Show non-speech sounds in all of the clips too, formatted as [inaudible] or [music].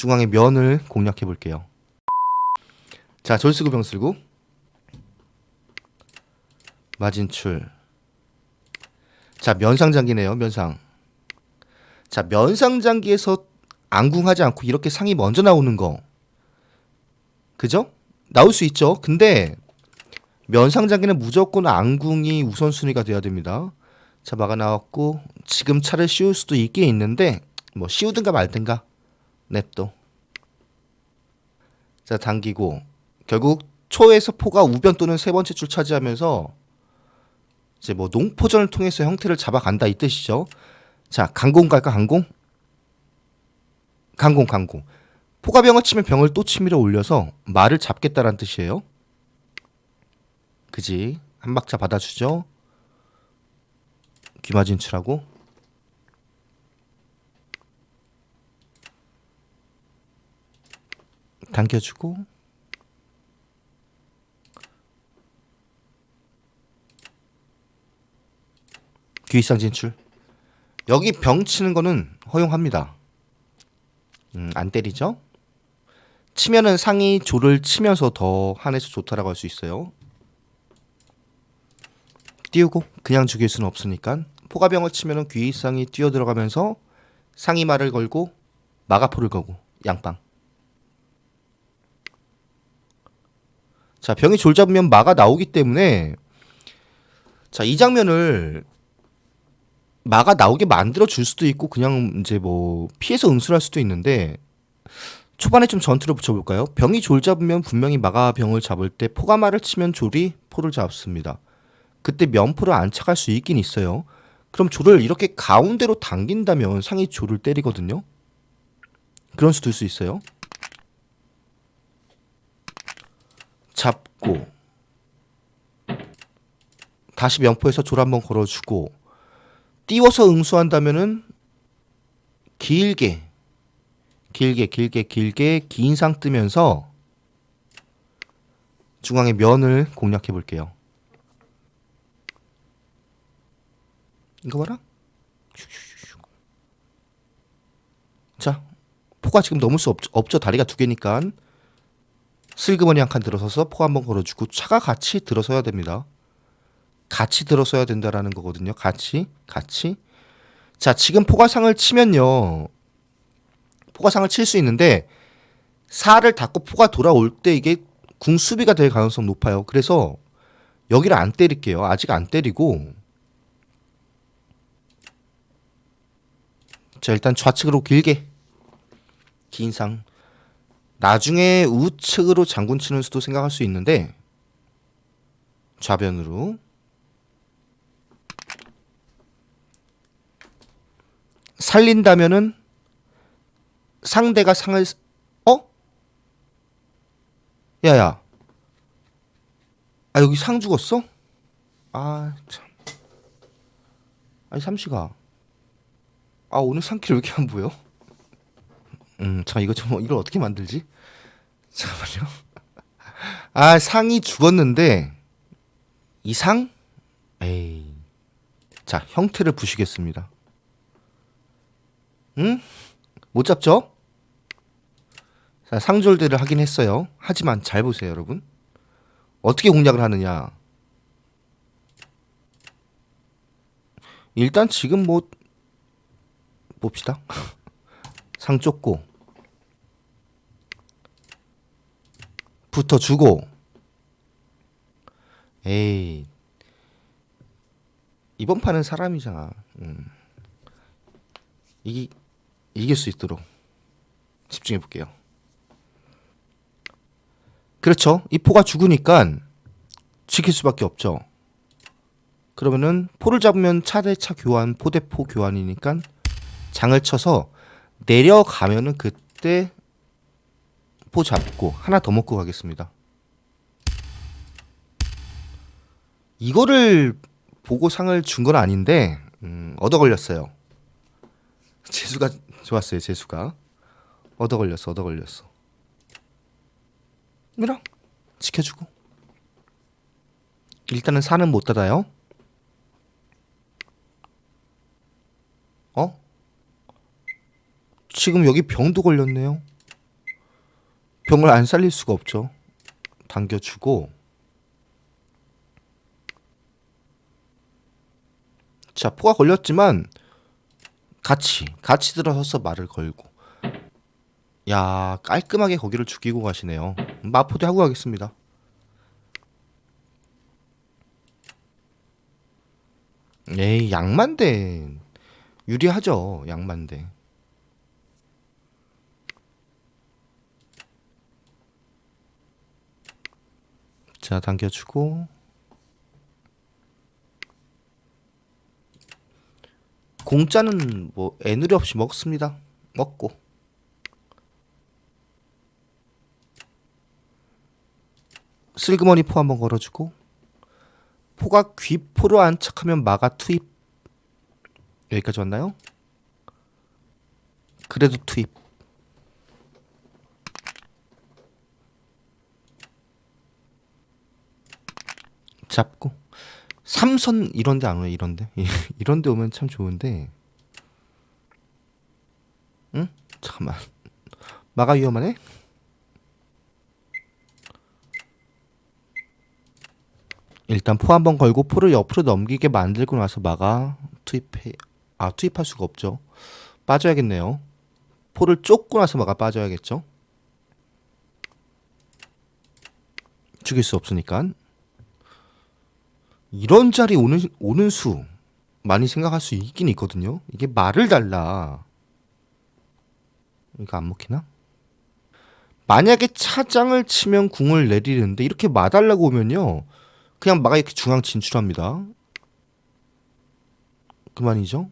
중앙의 면을 공략해 볼게요. 자, 졸쓰고 병쓰고 마진출. 자, 면상장기네요. 면상. 자, 면상장기에서 안궁하지 않고 이렇게 상이 먼저 나오는 거. 그죠? 나올 수 있죠. 근데 면상장기는 무조건 안궁이 우선순위가 돼야 됩니다. 자, 마가 나왔고 지금 차를 씌울 수도 있긴 있는데 뭐 씌우든가 말든가 냅둬. 자, 당기고 결국 초에서 포가 우변 또는 세 번째 줄 차지하면서 이제 뭐 농포전을 통해서 형태를 잡아간다 이 뜻이죠. 자, 강공 갈까 강공? 강공 강공. 포가 병을 치면 병을 또 치밀어 올려서 말을 잡겠다라는 뜻이에요. 그지? 한 박자 받아주죠. 귀마 진출하고 당겨주고 귀상 진출 여기 병 치는 거는 허용합니다. 음, 안 때리죠? 치면은 상이 조를 치면서 더 한해서 좋다라고 할 수 있어요. 띄우고 그냥 죽일 수는 없으니까 포가병을 치면은 귀상이 뛰어 들어가면서 상이 말을 걸고 마가포를 거고 양빵. 자 병이 졸 잡으면 마가 나오기 때문에 자 이 장면을 마가 나오게 만들어 줄 수도 있고 그냥 이제 뭐 피해서 응수할 수도 있는데 초반에 좀 전투를 붙여볼까요? 병이 졸 잡으면 분명히 마가 병을 잡을 때 포가 마를 치면 졸이 포를 잡습니다. 그때 면포를 안착할 수 있긴 있어요. 그럼 졸을 이렇게 가운데로 당긴다면 상이 졸을 때리거든요. 그런 수도 수 있어요. 잡고 다시 면포에서 졸 한번 걸어주고 띄워서 응수한다면은 길게 길게 길게 길게 긴 상 뜨면서 중앙의 면을 공략해 볼게요. 이거 봐라. 자, 포가 지금 넘을 수 없, 없죠. 다리가 두 개니까 슬그머니 한 칸 들어서서 포 한번 걸어주고 차가 같이 들어서야 됩니다. 같이 들어서야 된다라는 거거든요. 같이, 같이. 자, 지금 포가상을 치면요. 포가상을 칠 수 있는데 살을 닫고 포가 돌아올 때 이게 궁 수비가 될 가능성 높아요. 그래서 여기를 안 때릴게요. 아직 안 때리고 자, 일단 좌측으로 길게 긴 상. 나중에 우측으로 장군 치는 수도 생각할 수 있는데 좌변으로 살린다면은 상대가 상을 어? 야야. 아 여기 상 죽었어? 아 참. 아니 삼시가. 아 오늘 상키를 왜 이렇게 안 보여? 음, 잠깐 이거 좀 이걸 어떻게 만들지? 잠깐만요. 아 상이 죽었는데 이 상? 에이. 자 형태를 부시겠습니다. 응? 못 잡죠? 자 상졸대를 하긴 했어요. 하지만 잘 보세요, 여러분. 어떻게 공략을 하느냐? 일단 지금 뭐 봅시다. [laughs] 상 쫓고 붙어주고 에이 이번 판은 사람이잖아. 음. 이기 이길 수 있도록 집중해 볼게요. 그렇죠. 이 포가 죽으니까 지킬 수밖에 없죠. 그러면은 포를 잡으면 차대차 교환, 포대포 교환이니까 장을 쳐서 내려가면은 그때 포 잡고 하나 더 먹고 가겠습니다. 이거를 보고 상을 준 건 아닌데 음, 얻어 걸렸어요. 재수가 좋았어요. 재수가 얻어 걸렸어. 얻어 걸렸어. 이랑 지켜주고 일단은 산은 못 닫아요. 어? 지금 여기 병도 걸렸네요. 병을 안 살릴 수가 없죠. 당겨주고 자 포가 걸렸지만 같이 같이 들어서서 말을 걸고 야 깔끔하게 거기를 죽이고 가시네요. 마포대 하고 가겠습니다. 에이 양만대 유리하죠 양만대. 자 당겨주고. 공짜는 뭐 애누리 없이 먹습니다. 먹고. 슬그머니 포 한번 걸어주고. 포가 귀포로 안착하면 마가 투입. 여기까지 왔나요? 그래도 투입 잡고 삼선 이런데 안 오네 이런데? [laughs] 이런데 오면 참 좋은데. 응? 잠깐만. 마가 위험하네? 일단 포 한번 걸고 포를 옆으로 넘기게 만들고 나서 마가 투입해 아 투입할 수가 없죠. 빠져야겠네요. 포를 쫓고 나서 마가 빠져야겠죠. 죽일 수 없으니까 이런 자리 오는 오는 수 많이 생각할 수 있긴 있거든요. 이게 말을 달라. 이거 안 먹히나? 만약에 차장을 치면 궁을 내리는데 이렇게 마달라고 오면요. 그냥 마가 이렇게 중앙 진출합니다. 그만이죠.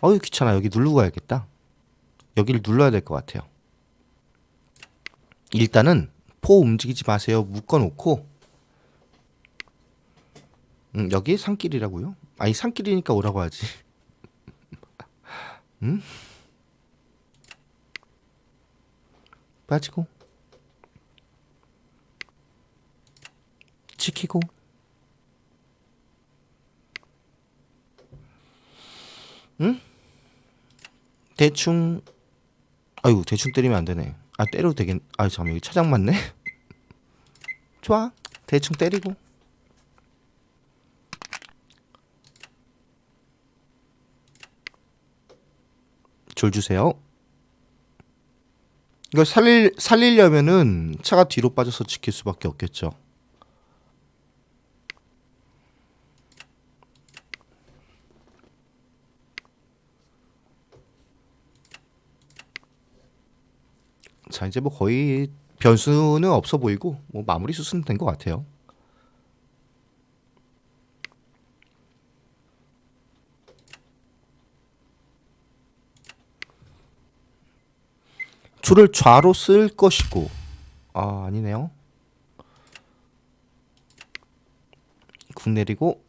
어우 귀찮아. 여기 누르고 가야겠다. 여기를 눌러야 될 것 같아요. 일단은 포 움직이지 마세요. 묶어놓고 음, 여기 산길이라고요? 아니 산길이니까 오라고 하지. [laughs] 음? 빠지고 지키고 응? 대충 아유 대충 때리면 안 되네. 아 때려도 되겠. 아 잠깐 여기 차장 맞네. [laughs] 좋아 대충 때리고. 줄 주세요. 이걸 살릴 살리려면은 차가 뒤로 빠져서 지킬 수밖에 없겠죠. 자 이제 뭐 거의 변수는 없어 보이고 뭐 마무리 수순 된것 같아요. 줄을 좌로 쓸 것이고 아 아니네요. 국 내리고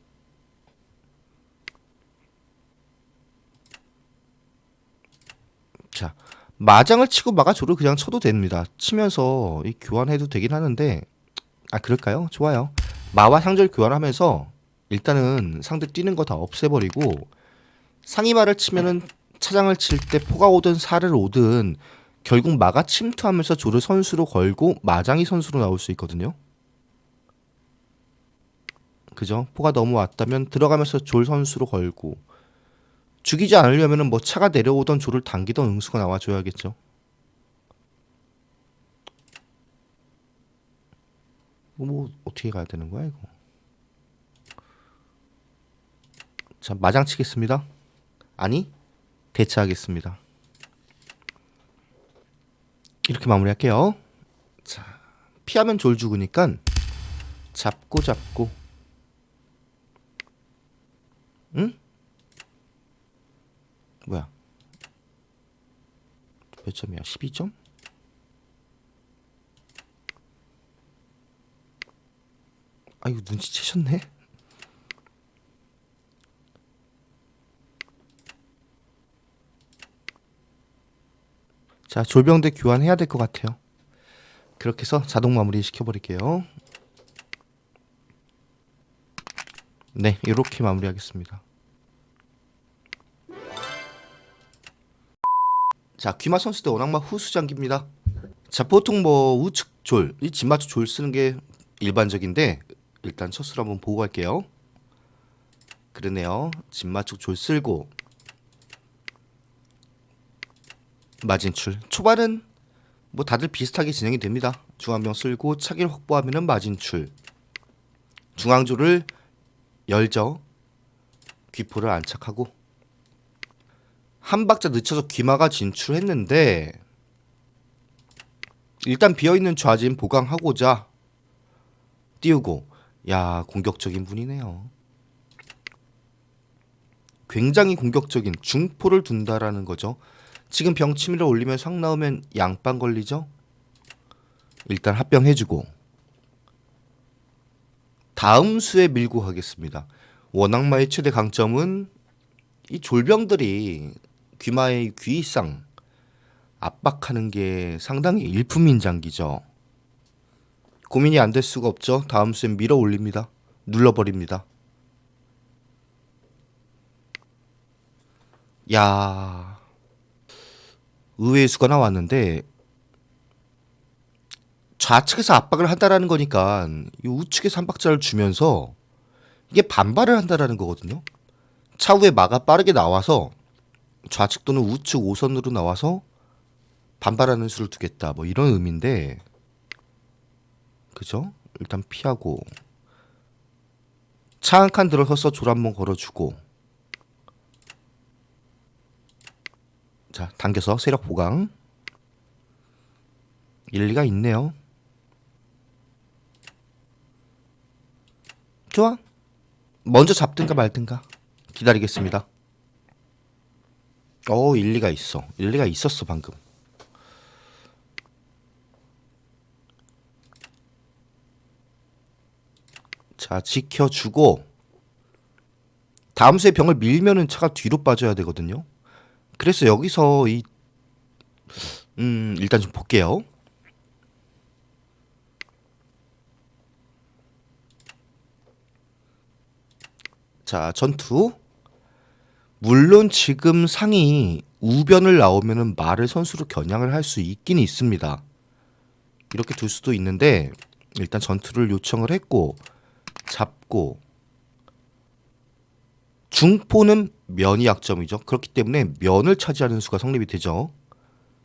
자 마장을 치고 마가 조를 그냥 쳐도 됩니다. 치면서 이 교환해도 되긴 하는데 아 그럴까요? 좋아요. 마와 상절 교환하면서 일단은 상대 뛰는 거 다 없애버리고 상이마를 치면은 차장을 칠 때 포가 오든 살을 오든 결국 마가 침투하면서 조를 선수로 걸고 마장이 선수로 나올 수 있거든요. 그죠? 포가 넘어왔다면 들어가면서 졸 선수로 걸고 죽이지 않으려면은 뭐 차가 내려오던 조를 당기던 응수가 나와줘야겠죠. 뭐 어떻게 가야 되는 거야 이거? 자 마장 치겠습니다. 아니 대처하겠습니다. 이렇게 마무리할게요. 자, 피하면 졸 죽으니까 잡고 잡고. 응? 뭐야? 몇 점이야? 12점? 아이고 눈치채셨네. 자, 졸병대 교환해야 될 것 같아요. 그렇게 해서 자동 마무리 시켜버릴게요. 네, 이렇게 마무리하겠습니다. 자, 귀마 선수 대 원악마 후수장기입니다. 자 보통 뭐 우측 졸, 이 진맞추 졸 쓰는 게 일반적인데 일단 첫 수를 한번 보고 갈게요. 그러네요. 진맞추 졸 쓸고 마진출 초반은 뭐 다들 비슷하게 진행이 됩니다. 중앙병 쓸고 차기를 확보하면은 마진출 중앙조를 열죠. 귀포를 안착하고 한 박자 늦춰서 귀마가 진출했는데 일단 비어있는 좌진 보강하고자 띄우고 야 공격적인 분이네요. 굉장히 공격적인 중포를 둔다라는 거죠. 지금 병치미를 올리면 상 나오면 양빵 걸리죠. 일단 합병해주고 다음 수에 밀고 가겠습니다. 원악마의 최대 강점은 이 졸병들이 귀마의 귀상 압박하는 게 상당히 일품인 장기죠. 고민이 안 될 수가 없죠. 다음 수에 밀어 올립니다. 눌러버립니다. 야 의외의 수가 나왔는데 좌측에서 압박을 한다라는 거니까 이 우측에서 한 박자를 주면서 이게 반발을 한다라는 거거든요. 차후에 마가 빠르게 나와서 좌측 또는 우측 5선으로 나와서 반발하는 수를 두겠다. 뭐 이런 의미인데 그죠? 일단 피하고 차 한 칸 들어서서 졸 한번 걸어주고 자 당겨서 세력 보강 일리가 있네요. 좋아. 먼저 잡든가 말든가 기다리겠습니다. 어 일리가 있어. 일리가 있었어 방금. 자 지켜주고 다음 수에 병을 밀면은 차가 뒤로 빠져야 되거든요. 그래서 여기서 이 음, 일단 좀 볼게요. 자, 전투. 물론 지금 상이 우변을 나오면은 말을 선수로 겨냥을 할 수 있긴 있습니다. 이렇게 둘 수도 있는데 일단 전투를 요청을 했고 잡고 중포는 면이 약점이죠. 그렇기 때문에 면을 차지하는 수가 성립이 되죠.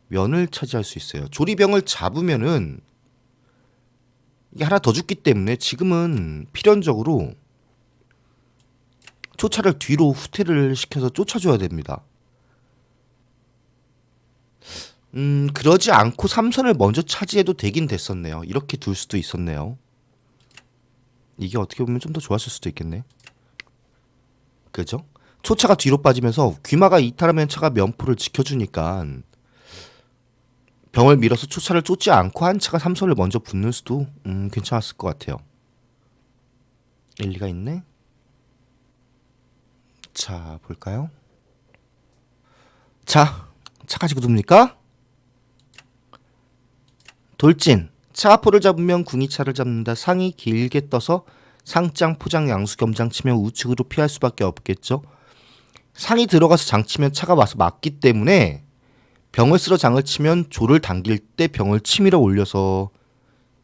면을 차지할 수 있어요. 조리병을 잡으면은 이게 하나 더 죽기 때문에 지금은 필연적으로 초차를 뒤로 후퇴를 시켜서 쫓아줘야 됩니다. 음, 그러지 않고 삼선을 먼저 차지해도 되긴 됐었네요. 이렇게 둘 수도 있었네요. 이게 어떻게 보면 좀 더 좋았을 수도 있겠네. 그죠? 초차가 뒤로 빠지면서 귀마가 이탈하면 차가 면포를 지켜주니까 병을 밀어서 초차를 쫓지 않고 한 차가 삼선을 먼저 붙는 수도 음, 괜찮았을 것 같아요. 일리가 있네. 자 볼까요? 자, 차 가지고 둡니까? 돌진. 차포를 잡으면 궁이 차를 잡는다. 상이 길게 떠서 상장, 포장, 양수, 겸장 치면 우측으로 피할 수밖에 없겠죠. 상이 들어가서 장 치면 차가 와서 막기 때문에 병을 쓸어 장을 치면 조를 당길 때 병을 치밀어 올려서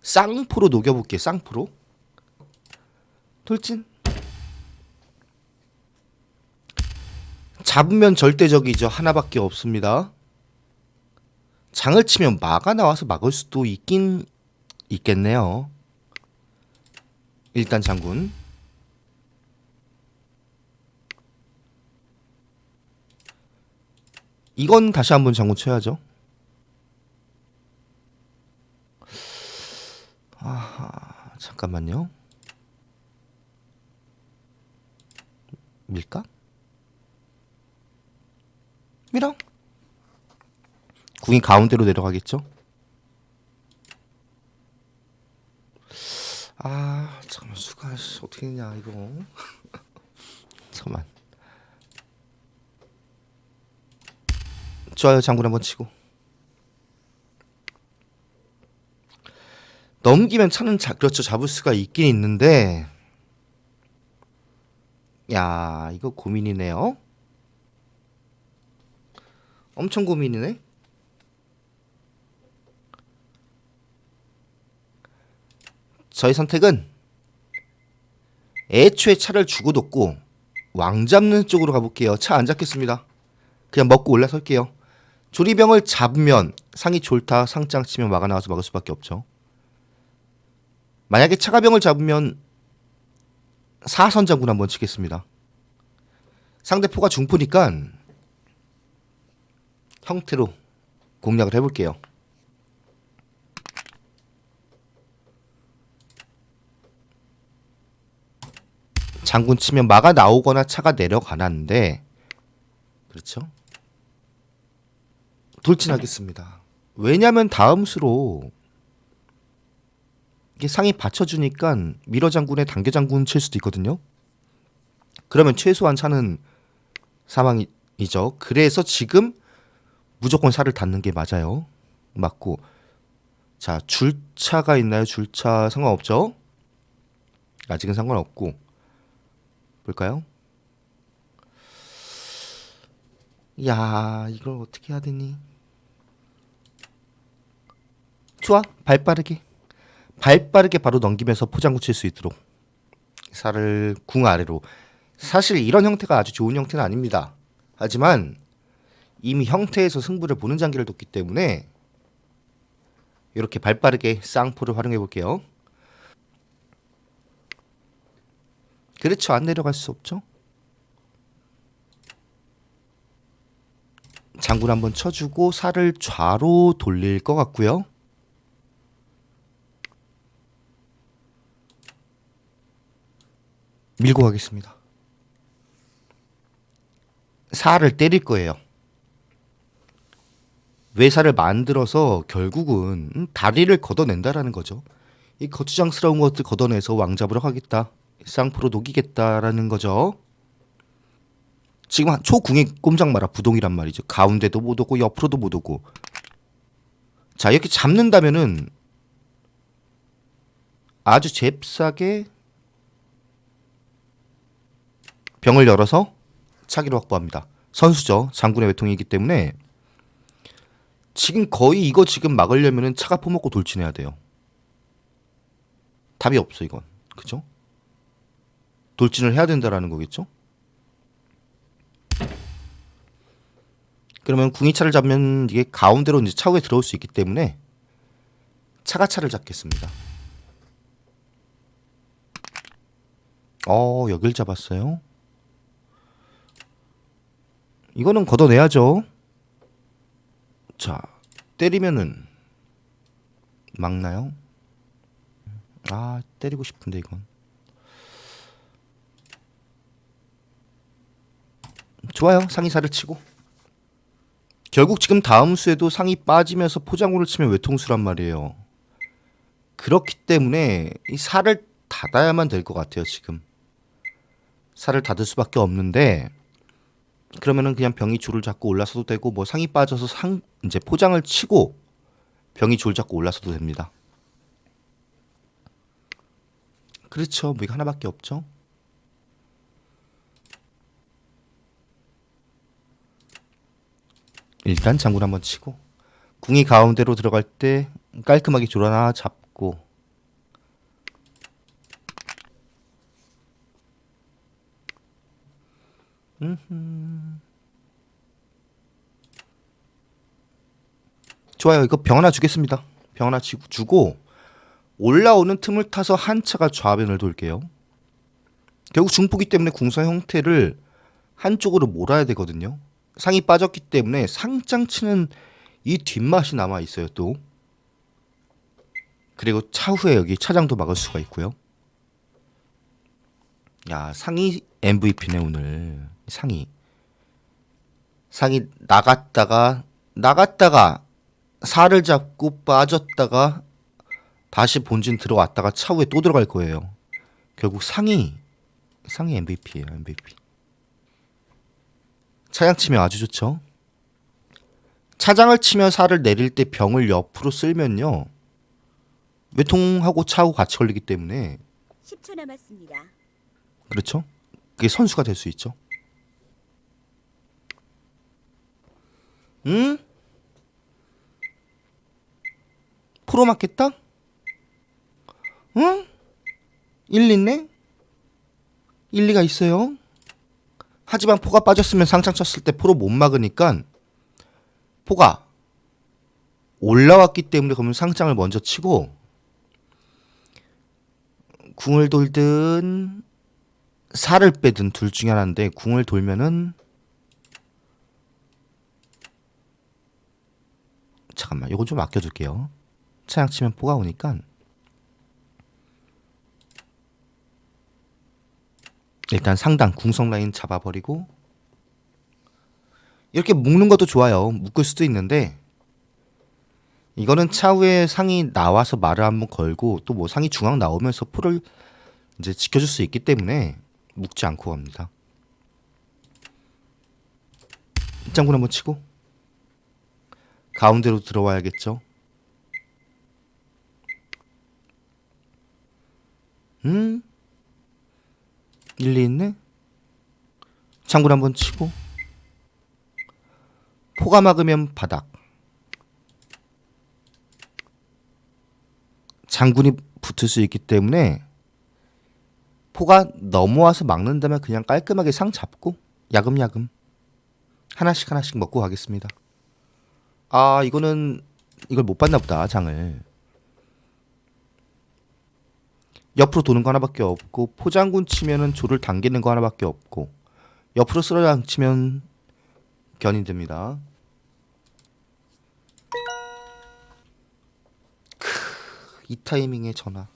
쌍포로 녹여볼게. 쌍포로. 돌진. 잡으면 절대적이죠. 하나밖에 없습니다. 장을 치면 마가 나와서 막을 수도 있긴 있겠네요. 일단 장군. 이건 다시 한번 장군 쳐야죠. 아하, 잠깐만요. 밀까? 밀어. 궁이 가운데로 내려가겠죠? 아 잠깐만 되냐 이거. [laughs] 잠깐만. 좋아요 장군 한번 치고. 넘기면 차는 자, 그렇죠. 잡을 수가 있긴 있는데. 야 이거 고민이네요. 엄청 고민이네. 저의 선택은 애초에 차를 주고 뒀고 왕 잡는 쪽으로 가볼게요. 차 안 잡겠습니다. 그냥 먹고 올라설게요. 조리병을 잡으면 상이 좋다 상장 치면 막아 나와서 막을 수밖에 없죠. 만약에 차가병을 잡으면 사선 장군 한번 치겠습니다. 상대포가 중포니까 형태로 공략을 해볼게요. 장군 치면 마가 나오거나 차가 내려가는데 그렇죠? 돌진하겠습니다. 왜냐면 다음 수로 이게 상이 받쳐주니까 미러 장군의 단계 장군 칠 수도 있거든요. 그러면 최소한 차는 사망이죠. 그래서 지금 무조건 살을 닫는 게 맞아요. 맞고 자 줄차가 있나요? 줄차 상관없죠? 아직은 상관없고 볼까요? 야 이걸 어떻게 해야 되니? 좋아 발 빠르게 발 빠르게 바로 넘기면서 포장구 칠 수 있도록 살을 궁 아래로 사실 이런 형태가 아주 좋은 형태는 아닙니다. 하지만 이미 형태에서 승부를 보는 장기를 뒀기 때문에 이렇게 발 빠르게 쌍포를 활용해 볼게요. 그렇죠. 안 내려갈 수 없죠. 장군 한번 쳐주고 살을 좌로 돌릴 것 같고요. 밀고 가겠습니다. 살을 때릴 거예요. 외살을 만들어서 결국은 음, 다리를 걷어낸다라는 거죠. 이 거추장스러운 것들 걷어내서 왕 잡으러 가겠다. 쌍포로 녹이겠다라는 거죠. 지금 한 초궁이 꼼짝 마라 부동이란 말이죠. 가운데도 못 오고 옆으로도 못 오고. 자 이렇게 잡는다면은 아주 잽싸게 병을 열어서 차기를 확보합니다. 선수죠. 장군의 외통이기 때문에 지금 거의 이거 지금 막으려면은 차가 퍼먹고 돌진해야 돼요. 답이 없어 이건. 그죠? 돌진을 해야 된다라는 거겠죠? 그러면 궁이차를 잡으면 이게 가운데로 이제 차후에 들어올 수 있기 때문에 차가 차를 잡겠습니다. 어, 여길 잡았어요. 이거는 걷어내야죠. 자, 때리면은 막나요? 아, 때리고 싶은데 이건. 좋아요. 상의사를 치고. 결국 지금 다음 수에도 상이 빠지면서 포장구를 치면 외통수란 말이에요. 그렇기 때문에 이 살을 닫아야만 될 것 같아요, 지금. 살을 닫을 수밖에 없는데 그러면은 그냥 병이 줄을 잡고 올라서도 되고 뭐 상이 빠져서 상 이제 포장을 치고 병이 줄 잡고 올라서도 됩니다. 그렇죠. 뭐 이거 하나밖에 없죠. 일단 장군 한번 치고 궁이 가운데로 들어갈 때 깔끔하게 줄 하나 잡고 좋아요. 이거 병 하나 주겠습니다. 병 하나 주- 주고 올라오는 틈을 타서 한 차가 좌변을 돌게요. 결국 중폭이 때문에 궁서 형태를 한쪽으로 몰아야 되거든요. 상이 빠졌기 때문에 상장 치는 이 뒷맛이 남아 있어요 또. 그리고 차후에 여기 차장도 막을 수가 있고요. 야 상이 MVP네 오늘 상이 상이 나갔다가 나갔다가 살을 잡고 빠졌다가 다시 본진 들어왔다가 차후에 또 들어갈 거예요. 결국 상이 상이 MVP예요 MVP. 차장 치면 아주 좋죠. 차장을 치며 살을 내릴 때 병을 옆으로 쓸면요. 외통하고 차하고 같이 걸리기 때문에 10초 남았습니다. 그렇죠? 그게 선수가 될 수 있죠. 응? 프로 맞겠다? 응? 1, 있네? 1, 2가 있어요. 하지만 포가 빠졌으면 상장 쳤을 때 포로 못 막으니까 포가 올라왔기 때문에 그러면 상장을 먼저 치고 궁을 돌든 살을 빼든 둘 중에 하나인데 궁을 돌면은 잠깐만 요거 좀 아껴둘게요. 차양 치면 포가 오니까 일단 상단 궁성 라인 잡아버리고 이렇게 묶는 것도 좋아요 묶을 수도 있는데 이거는 차후에 상이 나와서 말을 한번 걸고 또 뭐 상이 중앙 나오면서 포를 이제 지켜줄 수 있기 때문에 묶지 않고 갑니다. 입장군 한번 치고 가운데로 들어와야겠죠. 음? 일리 있네? 장군 한번 치고 포가 막으면 바닥 장군이 붙을 수 있기 때문에 포가 넘어와서 막는다면 그냥 깔끔하게 상 잡고 야금야금 하나씩 하나씩 먹고 가겠습니다. 아 이거는 이걸 못 봤나 보다 장을 옆으로 도는 거 하나밖에 없고 포장군 치면은 조를 당기는 거 하나밖에 없고 옆으로 쓸어당 치면 견이 됩니다. 크, 이 타이밍에 전화.